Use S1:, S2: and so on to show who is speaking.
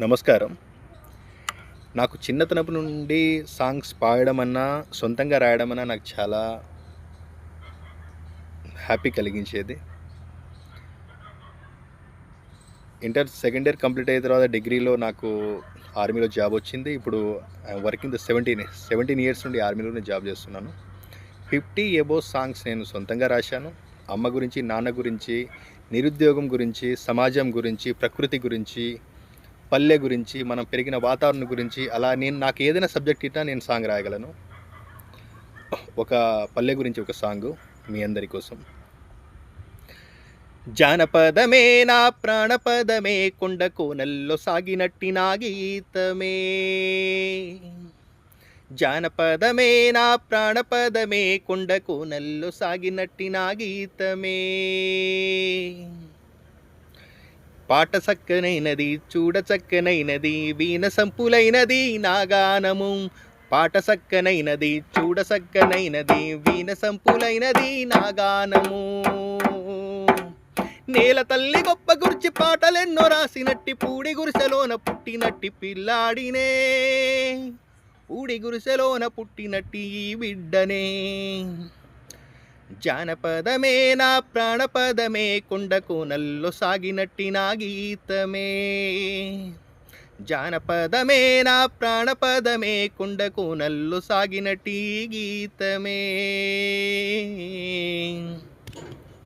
S1: నమస్కారం. నాకు చిన్నతనపు నుండి సాంగ్స్ పాడడం అన్నా సొంతంగా రాయడం అన్నా నాకు చాలా హ్యాపీ కలిగించేది. ఇంటర్ సెకండ్ ఇయర్ కంప్లీట్ అయిన తర్వాత డిగ్రీలో నాకు ఆర్మీలో జాబ్ వచ్చింది. ఇప్పుడు working the seventeen seventeen years నుండి ఆర్మీలోనే జాబ్ చేస్తున్నాను. ఫిఫ్టీ ఎబో సాంగ్స్ నేను సొంతంగా రాశాను. అమ్మ గురించి నాన్న గురించి నిరుద్యోగం గురించి సమాజం గురించి ప్రకృతి గురించి పల్లె గురించి మనం పెరిగిన వాతావరణం గురించి అలా నేను నాకు ఏదైనా సబ్జెక్ట్ ఇట్లా నేను సాంగ్ రాయగలను. ఒక పల్లె గురించి ఒక సాంగ్ మీ అందరి కోసం. జానపదమే నా ప్రాణపదమే కొండ కోనల్లో సాగినట్టి నా గీతమే. జానపదమే నా ప్రాణపదమే కొండ కోనల్లో సాగినట్టి నా గీతమే. పాట చక్కనైనది చూడ చక్కనైనది వీణ సంపులైనది నాగానము. పాట చక్కనైనది చూడ చక్కనైనది వీణ సంపులైనది నాగానము. నేల తల్లి గొప్ప గురించి పాటలెన్నో రాసినట్టి పూడి గురిసెలోన పుట్టినట్టి పిల్లాడినే. పూడి గురిసెలోన పుట్టినట్టి ఈ బిడ్డనే. జానపదమే నా ప్రాణపదమే కొండ కోనల్లో సాగినట్టి నా గీతమే జానపదమే నా ప్రాణపదమే కొండ కోనల్లో సాగినట్టి ఈ గీతమే